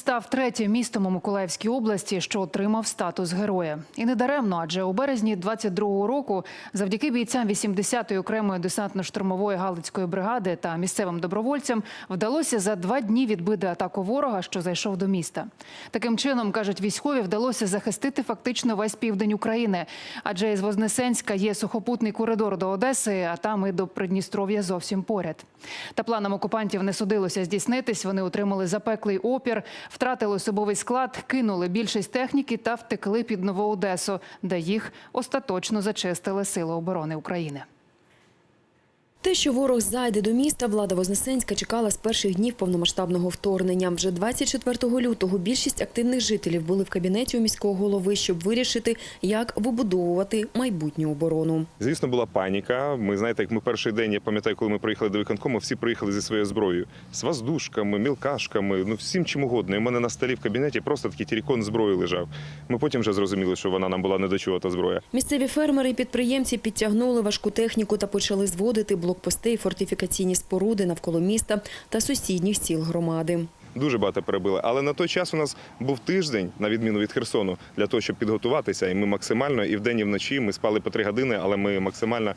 став третім містом у Миколаївській області, що отримав статус героя. І не даремно, адже у березні 22-го року, завдяки бійцям 80-ї окремої десантно-штурмової галицької бригади та місцевим добровольцям вдалося за два дні відбити атаку ворога, що зайшов до міста. Таким чином, кажуть військові, вдалося захистити фактично весь південь України, адже із Вознесенська є сухопутний коридор до Одеси, а там і до Придністров'я зовсім поряд. Та планам окупантів не судилося здійснитись. Вони отримали запеклий опір, втратили особовий склад, кинули більшість техніки та втекли під Нову Одесу, де їх остаточно зачистили Сили оборони України. Те, що ворог зайде до міста, влада Вознесенська чекала з перших днів повномасштабного вторгнення. Вже 24 лютого більшість активних жителів були в кабінеті у міського голови, щоб вирішити, як вибудовувати майбутню оборону. Звісно, була паніка. Ми знаєте, як ми перший день, я пам'ятаю, коли ми приїхали до виконкому, всі приїхали зі своєю зброєю з воздушками, мілкашками, ну всім чим угодно. І в мене на столі в кабінеті просто такий тірікон зброї лежав. Ми потім вже зрозуміли, що вона нам була не до чого та зброя. Місцеві фермери і підприємці підтягнули важку техніку та почали зводити блокпости і фортифікаційні споруди навколо міста та сусідніх сіл громади. Дуже багато перебили. Але на той час у нас був тиждень, на відміну від Херсону, для того, щоб підготуватися. І ми максимально і вдень, і вночі ми спали по три години, але ми максимально.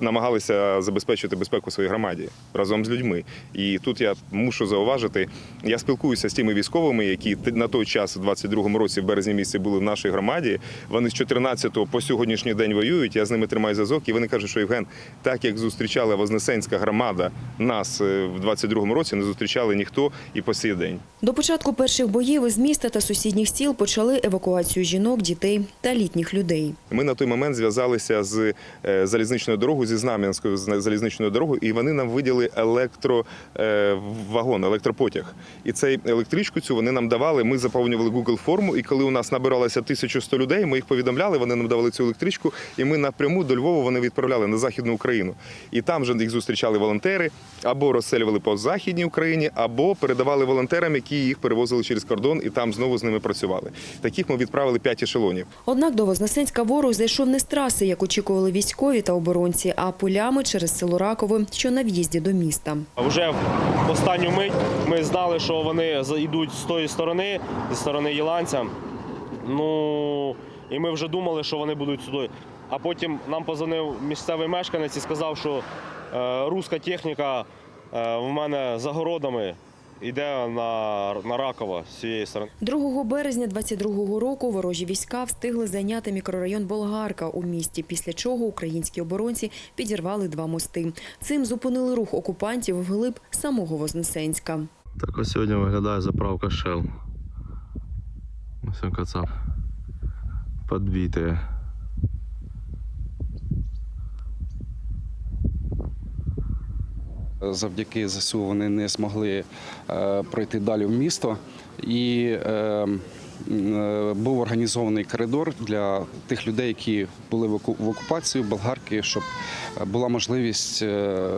Намагалися забезпечити безпеку своїй громаді разом з людьми. І тут я мушу зауважити, я спілкуюся з тими військовими, які на той час, у 22-му році, в березні місяці, були в нашій громаді. Вони з 14-го по сьогоднішній день воюють. Я з ними тримаю зв'язок, і вони кажуть, що Євген, так як зустрічала Вознесенська громада нас е, в 22-му році, не зустрічали ніхто і по сей день. До початку перших боїв із міста та сусідніх сіл почали евакуацію жінок, дітей та літніх людей. Ми на той момент зв'язалися з е, залізничною дорогою, зі Знам'янською залізничною дорогою, і вони нам виділи електровагон, електропотяг. І цей електричку цю вони нам давали. Ми заповнювали Google форму. І коли у нас набиралося 1100 людей, ми їх повідомляли. Вони нам давали цю електричку, і ми напряму до Львова вони відправляли на західну Україну. І там вже їх зустрічали волонтери або розселювали по західній Україні, або передавали волонтерам, які їх перевозили через кордон, і там знову з ними працювали. Таких ми відправили 5 ешелонів. Однак до Вознесенська ворог зайшов не з траси, як очікували військові та оборонці, а полями через село Ракове, що на в'їзді до міста. Вже в останню мить ми знали, що вони йдуть з тої сторони, зі сторони Єланця. Ну і ми вже думали, що вони будуть сюди. А потім нам позвонив місцевий мешканець і сказав, що е, руська техніка е, в мене за городами йде на, на Ракова з цієї сторони. 2 березня 22-го року ворожі війська встигли зайняти мікрорайон Болгарка у місті, після чого українські оборонці підірвали два мости. Цим зупинили рух окупантів вглиб самого Вознесенська. Так ось сьогодні виглядає заправка Shell. Ось кацап. Подбитая. Завдяки ЗСУ вони не змогли е, пройти далі в місто. І е, е, був організований коридор для тих людей, які були в оку- окупації болгарки, щоб була можливість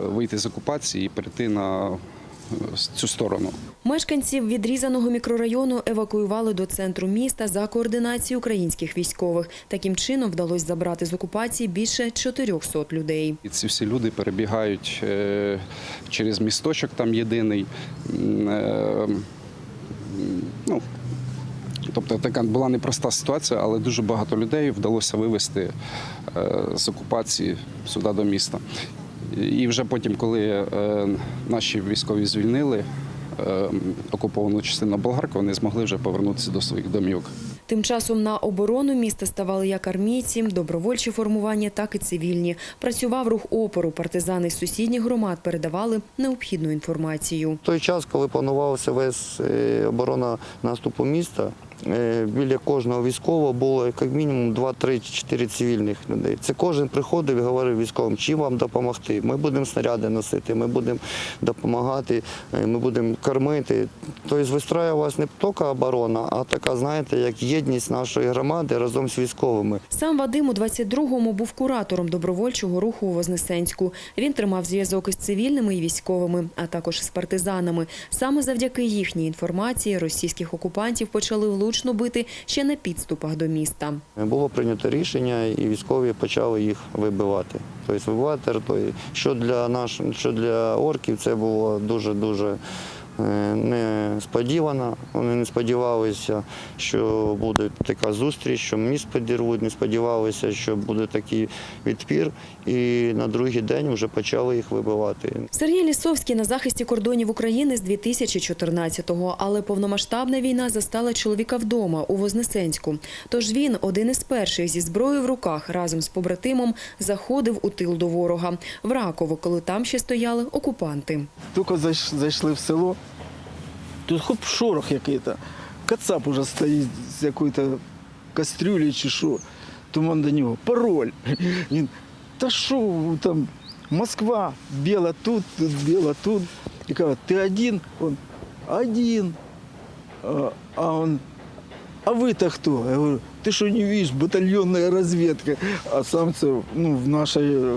вийти з окупації і перейти на цю сторону. Мешканців відрізаного мікрорайону евакуювали до центру міста за координацією українських військових. Таким чином вдалося забрати з окупації більше 400 людей. І ці всі люди перебігають е, через місточок, там єдиний. Е, Ну, тобто така була непроста ситуація, але дуже багато людей вдалося вивезти е, з окупації сюди до міста. І вже потім, коли е, наші військові звільнили е, окуповану частину болгарки, вони змогли вже повернутися до своїх домівок. Тим часом на оборону міста ставали як армійці, добровольчі формування, так і цивільні. Працював рух опору. Партизани з сусідніх громад передавали необхідну інформацію. В той час, коли планувався весь е, оборона наступу міста, біля кожного військового було як мінімум 2, 3, 4 цивільних людей. Це кожен приходив і говорив військовим, чим вам допомогти. Ми будемо снаряди носити, ми будемо допомагати, е, ми будемо кормити. Тобто вистраювалася не тільки оборона, а така, знаєте, як єдність нашої громади разом з військовими. Сам Вадим у 22-му був куратором добровольчого руху у Вознесенську. Він тримав зв'язок із цивільними і військовими, а також з партизанами. Саме завдяки їхній інформації російських окупантів почали влучно бити ще на підступах до міста. Було прийнято рішення, і військові почали їх вибивати. Тобто вибивати території. Що для наш, що для орків це було дуже дуже несподівана. Вони не сподівалися, що буде така зустріч, що міст підірвуть, не сподівалися, що буде такий відпір. І на другий день вже почали їх вибивати. Сергій Лісовський на захисті кордонів України з 2014-го, але повномасштабна війна застала чоловіка вдома у Вознесенську. Тож він, один із перших зі зброєю в руках, разом з побратимом заходив у тил до ворога в Раково, коли там ще стояли окупанти. Тільки зайшли в село, тут хоп шорох який-то. Кацап уже стоїть з якоюсь кастрюлі чи що. Туман до нього. Пароль. Він, та що там, Москва, біла тут, тут біла тут. І каже, ти один? Он, один. А он, а ви-то хто? Я говорю, ти що не бачиш, батальйонна розвідка. А сам це ну, в нашій е,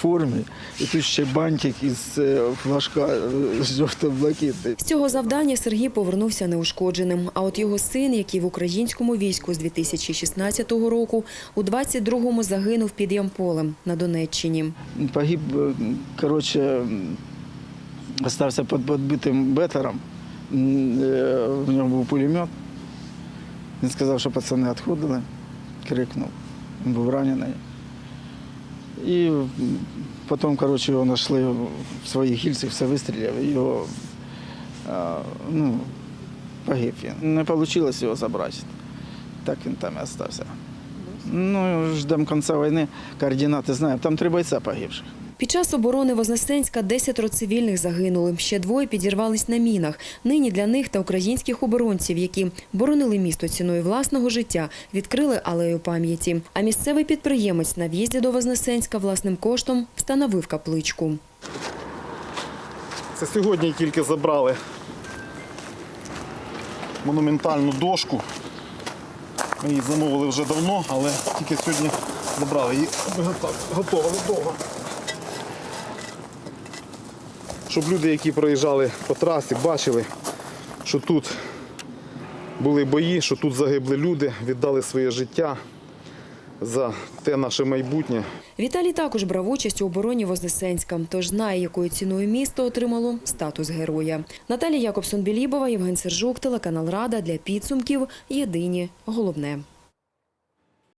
формі. І тут ще бантик із е, флажка е, жовто-блакитний. З цього завдання Сергій повернувся неушкодженим. А от його син, який в українському війську з 2016 року, у 22-му загинув під Ямполем на Донеччині. Погиб, е, коротше, м, остався під підбитим бетером. Е, В нього був пулемет. Він сказав, що пацани відходили, крикнув. Він був ранений. І потім, коротше, його знайшли в своїх гільцях, все вистріляв, і його ну, погиб він. Не вийшло його забрати. Так він там і залишився. Ну, ждемо кінця війни, координати знаємо. Там три бойця погибших. Під час оборони Вознесенська десятеро цивільних загинули. Ще двоє підірвались на мінах. Нині для них та українських оборонців, які боронили місто ціною власного життя, відкрили алею пам'яті. А місцевий підприємець на в'їзді до Вознесенська власним коштом встановив капличку. Це сьогодні тільки забрали монументальну дошку. Ми її замовили вже давно, але тільки сьогодні забрали. Її Готова, довго. Щоб люди, які проїжджали по трасі, бачили, що тут були бої, що тут загибли люди, віддали своє життя за те наше майбутнє. Віталій також брав участь у обороні Вознесенська, тож знає, якою ціною місто отримало статус героя. Наталія Якобсон-Білібова, Євген Сержук, телеканал Рада для підсумків. Єдині головне.